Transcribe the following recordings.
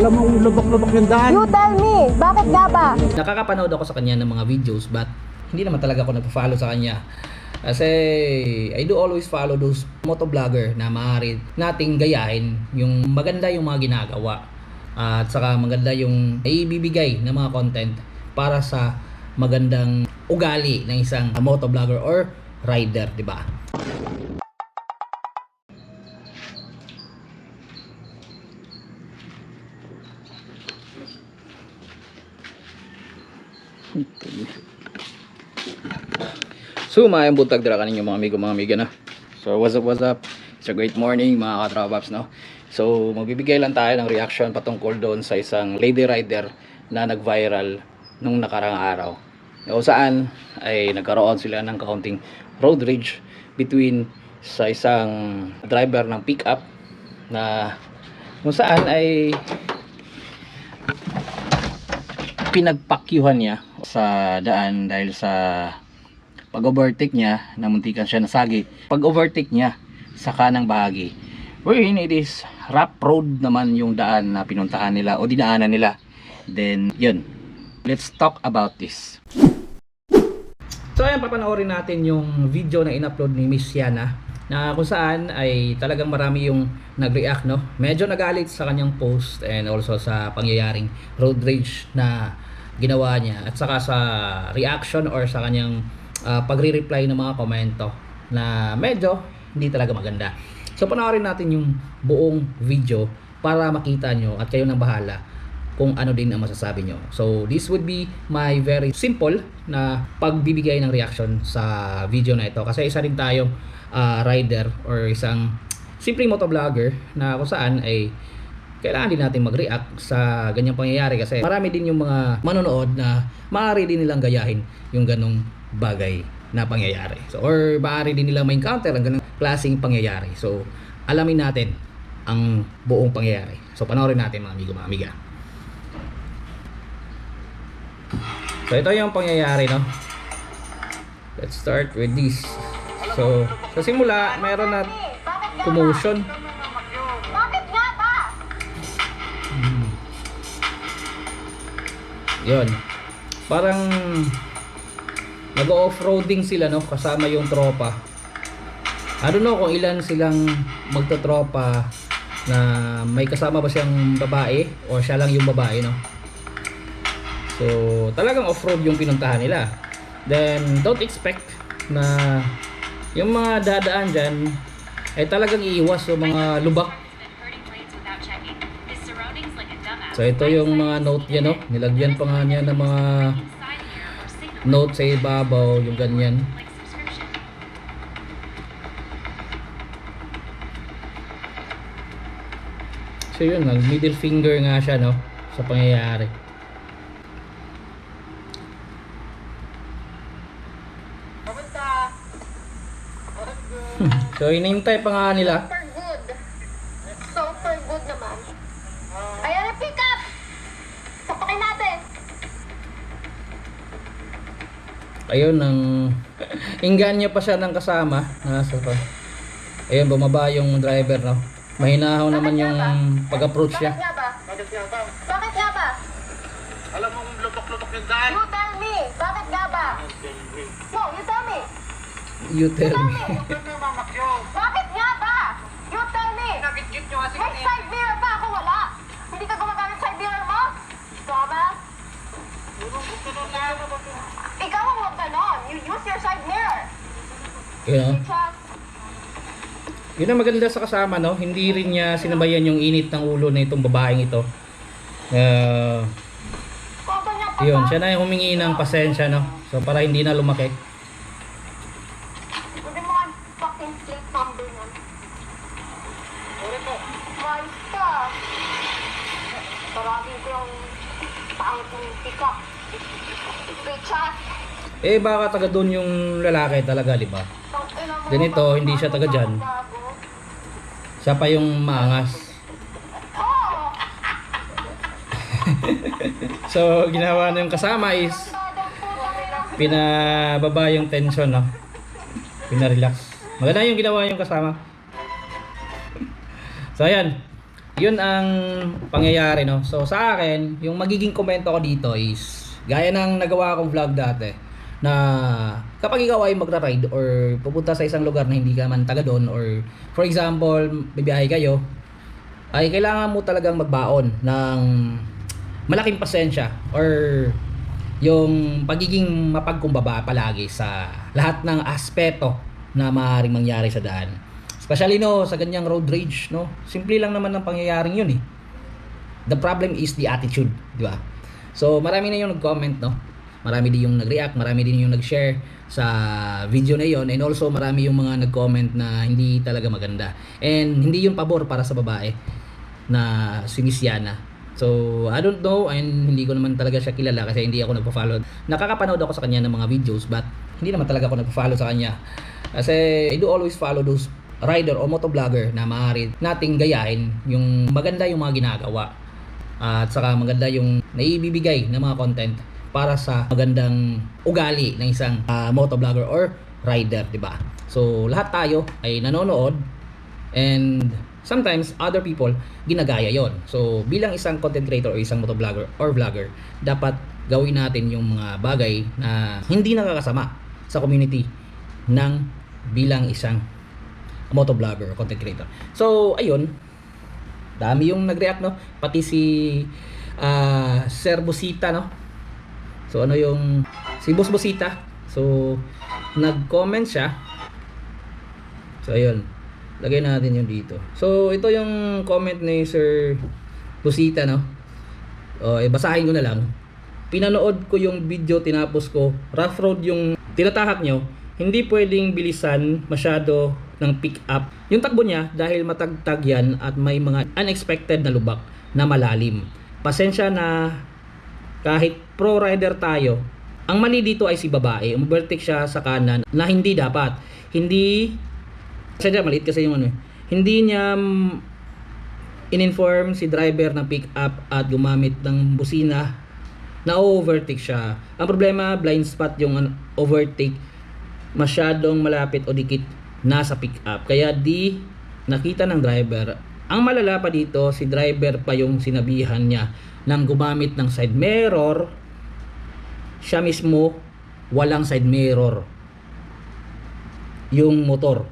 Alam mo, lubok-lubok yung daan. You tell me, bakit nga ba? Nakakapanood ako sa kanya ng mga videos but hindi naman talaga ako nagpa-follow sa kanya. Kasi I do always follow those motovlogger na maaari nating gayahin yung maganda yung mga ginagawa at saka maganda yung ibibigay ng mga content para sa magandang ugali ng isang motovlogger or rider, di ba? So, maayang buntag dira kaninyo mga amigo, mga amiga na. So, what's up, what's up? It's a great morning mga katrapaps, no? So, magbibigay lang tayo ng reaction patungkol doon sa isang lady rider na nag-viral nung nakarang araw. Kung saan ay nagkaroon sila ng kaunting road rage between sa isang driver ng pickup na kung saan ay pinagpakyuhan niya sa daan dahil sa pag-overtake niya, namuntikan siya nasagi. Pag-overtake niya sa kanang bahagi. Wherein it is rough road naman yung daan na pinuntahan nila o dinaanan nila. Then, yun. Let's talk about this. So ayan, papanoorin natin yung video na in-upload ni Miss Yana na kung saan ay talagang marami yung nag-react, no? Medyo nagalit sa kanyang post and also sa pangyayaring road rage na ginawa niya at saka sa reaction or sa kanyang ah, pagre-reply ng mga komento na medyo hindi talaga maganda. So panoorin natin yung buong video para makita nyo at kayo nang bahala kung ano din ang masasabi nyo. So, this would be my very simple na pagbibigay ng reaction sa video na ito. Kasi isa rin tayong ah, rider or isang simpleng motovlogger na kung saan ay kailangan din natin mag-react sa ganyang pangyayari kasi marami din yung mga manonood na maaari din nilang gayahin yung ganong bagay na pangyayari. So, or maaari din nilang ma-encounter ang ganong klaseng pangyayari. So, alamin natin ang buong pangyayari. So, panoorin natin mga amigo, mga amiga. So ito yung pangyayari no. Let's start with this. So sa simula meron na commotion. Bakit nga ba? Hmm. Yun. Parang nag-off-roading sila no kasama yung tropa. I don't know kung ilan silang magtotropa na may kasama ba siyang babae o siya lang yung babae no. So, talagang off-road yung pinuntahan nila. Then, don't expect na yung mga dadaan dyan ay talagang iiwas yung mga lubak. So, ito yung mga note niya, no? Nilagyan pa nga niya ng mga note sa ibabaw, yung ganyan. So, yun, nag middle finger nga siya, no? Sa pangyayari. So, inintay pa nga nila. Super good. Super good naman. Ayan ang pick up! Sapakin natin. Ayun, nang ingan niya pa siya ng kasama. Nasa pa. Ayun, bumaba yung driver, no? Mahinahaw naman yung pag-approach niya. Bakit nga ba? Bakit nga ba? Alam mo, lubok-lubok yung daan. You tell me, bakit nga ba? No, you tell me. You tell me. Na. Bakit nga ba? You tell me. May side mirror pa ako wala. Hindi ka gumagamit side mirror mo? Tama? Ikaw ang huwag ganon. You use your side mirror. Yun? Chuck. Yun ang maganda sa kasama, no? Hindi rin niya sinabayan yung init ng ulo na itong babaeng ito. Uh, yun, siya na yung humingi ng pasensya, no? So, para hindi na lumaki. Hindi mo ang fucking plate number nun. Ayos ka. Taragin ko yung pangit ng pick-up. Richard. Eh, baka taga doon yung lalaki talaga, di ba? Ganito, hindi siya taga dyan. Siya pa yung maangas. So, ginawa na yung kasama is pinababa yung tension, no? Pinarelax. Maganda yung ginawa yung kasama. So, ayan. yun ang pangyayari no. So sa akin, yung magiging komento ko dito is gaya ng nagawa kong vlog dati na kapag ikaw ay magra-ride or pupunta sa isang lugar na hindi ka man taga doon or for example, bibiyahe kayo, ay kailangan mo talagang magbaon ng malaking pasensya or yung pagiging mapagkumbaba palagi sa lahat ng aspeto na maaaring mangyari sa daan. Especially no, sa ganyang road rage, no? Simple lang naman ang pangyayaring yun eh. The problem is the attitude, di ba? So, marami na yung nag-comment, no? Marami din yung nag-react, marami din yung nag-share sa video na yon and also marami yung mga nag-comment na hindi talaga maganda. And hindi yung pabor para sa babae na si Miss Yana. So, I don't know and hindi ko naman talaga siya kilala kasi hindi ako nagpa-follow. Nakakapanood ako sa kanya ng mga videos but hindi naman talaga ako nagpa-follow sa kanya. Kasi I do always follow those rider o motovlogger na maaari nating gayahin yung maganda yung mga ginagawa at saka maganda yung naibibigay ng mga content para sa magandang ugali ng isang ah, motovlogger or rider, 'di ba? So, lahat tayo ay nanonood and sometimes other people ginagaya yon. So, bilang isang content creator o isang motovlogger or vlogger, dapat gawin natin yung mga bagay na hindi nakakasama sa community ng bilang isang motovlogger o content creator. So, ayun, dami yung nag-react, no? Pati si ah Sir Busita, no? So, ano yung si Boss Busita. So, nag-comment siya. So, ayun. Lagay natin yung dito. So, ito yung comment ni Sir Busita, no? O, eh, basahin ko na lang. Pinanood ko yung video, tinapos ko. Rough road yung tinatahak nyo. Hindi pwedeng bilisan masyado ng pick up. Yung takbo niya, dahil matagtag yan at may mga unexpected na lubak na malalim. Pasensya na kahit pro rider tayo, ang mali dito ay si babae. Umovertake siya sa kanan na hindi dapat. Hindi Sadya, maliit kasi yung ano eh. Hindi niya mm, in-inform si driver ng pick up at gumamit ng busina na overtake siya. Ang problema, blind spot yung an- overtake masyadong malapit o dikit nasa pick up. Kaya di nakita ng driver. Ang malala pa dito, si driver pa yung sinabihan niya nang gumamit ng side mirror. Siya mismo walang side mirror yung motor.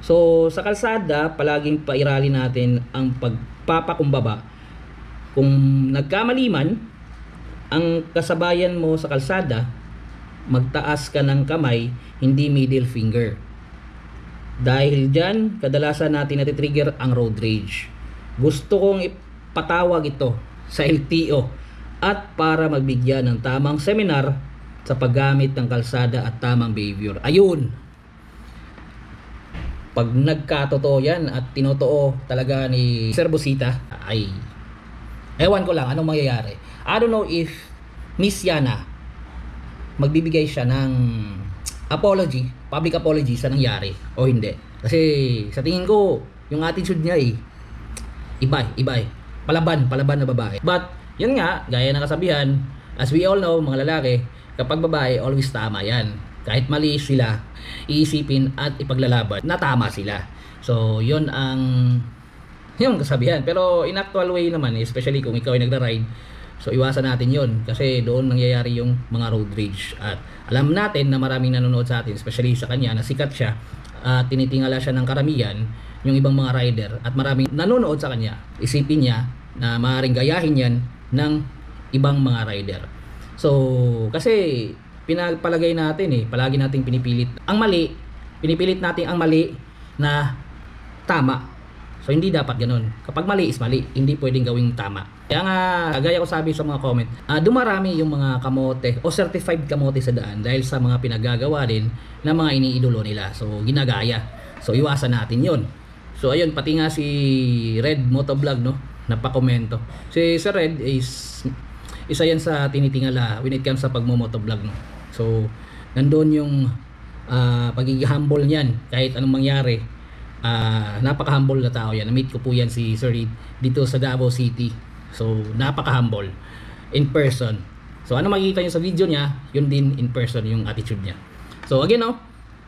So, sa kalsada, palaging pairali natin ang pagpapakumbaba. Kung nagkamali man, ang kasabayan mo sa kalsada, magtaas ka ng kamay, hindi middle finger. Dahil dyan, kadalasan natin natitrigger ang road rage. Gusto kong ipatawag ito sa LTO at para magbigyan ng tamang seminar sa paggamit ng kalsada at tamang behavior. Ayun, pag nagkatotoo yan at tinotoo talaga ni Sir Busita, ay ewan ko lang anong mangyayari. I don't know if Miss Yana magbibigay siya ng apology, public apology sa nangyari o hindi. Kasi sa tingin ko, yung attitude niya eh, iba iba eh. Palaban, palaban na babae. But, yun nga, gaya ng kasabihan, as we all know, mga lalaki, kapag babae, always tama yan. Kahit mali sila, iisipin at ipaglalaban na tama sila. So, yun ang yung kasabihan. Pero in actual way naman, especially kung ikaw ay nagra-ride, so iwasan natin yon kasi doon nangyayari yung mga road rage. At alam natin na maraming nanonood sa atin, especially sa kanya, na sikat siya at tinitingala siya ng karamihan yung ibang mga rider at maraming nanonood sa kanya. Isipin niya na maaaring gayahin yan ng ibang mga rider. So, kasi pinapalagay natin eh, palagi nating pinipilit ang mali, pinipilit natin ang mali na tama. So hindi dapat ganun. Kapag mali is mali, hindi pwedeng gawing tama. Kaya nga, gaya ko sabi sa mga comment, ah, dumarami yung mga kamote o certified kamote sa daan dahil sa mga pinagagawa din ng mga iniidolo nila. So ginagaya. So iwasan natin yon. So ayun, pati nga si Red Motovlog no, napakomento. Si Sir Red is isa yan sa tinitingala when it comes sa pagmo-motovlog no. So nandoon yung ah, pagiging humble niyan kahit anong mangyari. Ah, napaka-humble na tao yan. Na-meet ko po yan si Sir Reed dito sa Davao City. So napaka-humble in person. So ano makikita niyo sa video niya, yun din in person yung attitude niya. So again no,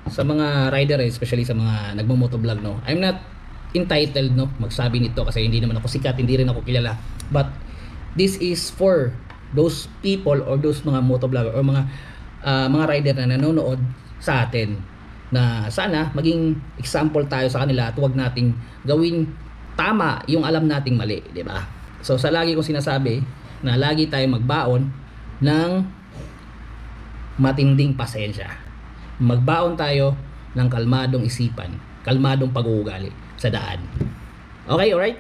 sa mga rider especially sa mga nagmo-motovlog no, I'm not entitled no magsabi nito kasi hindi naman ako sikat, hindi rin ako kilala. But this is for those people or those mga motovlogger or mga ah, mga rider na nanonood sa atin na sana maging example tayo sa kanila at huwag nating gawin tama yung alam nating mali, di ba? So sa lagi kong sinasabi na lagi tayo magbaon ng matinding pasensya. Magbaon tayo ng kalmadong isipan, kalmadong pag-uugali sa daan. Okay, alright?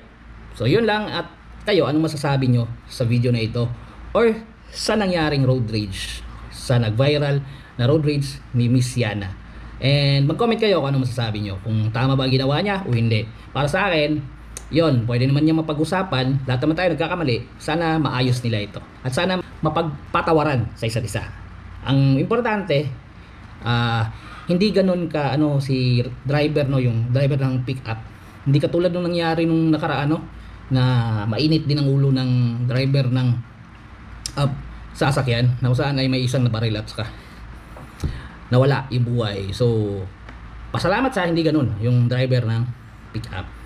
So yun lang at kayo, anong masasabi nyo sa video na ito? Or sa nangyaring road rage, sa nag-viral na road rage ni Miss Yana. And mag-comment kayo kung anong masasabi nyo, kung tama ba ginawa niya o hindi. Para sa akin, yon pwede naman niya mapag-usapan, lahat naman tayo nagkakamali, sana maayos nila ito. At sana mapagpatawaran sa isa't isa. Ang importante, ah hindi ganun ka ano si driver no yung driver ng pick up hindi katulad nung nangyari nung nakaraan no na mainit din ang ulo ng driver ng uh, sasakyan na saan ay may isang nabaril at saka nawala yung buhay. So pasalamat sa hindi ganun yung driver ng pick up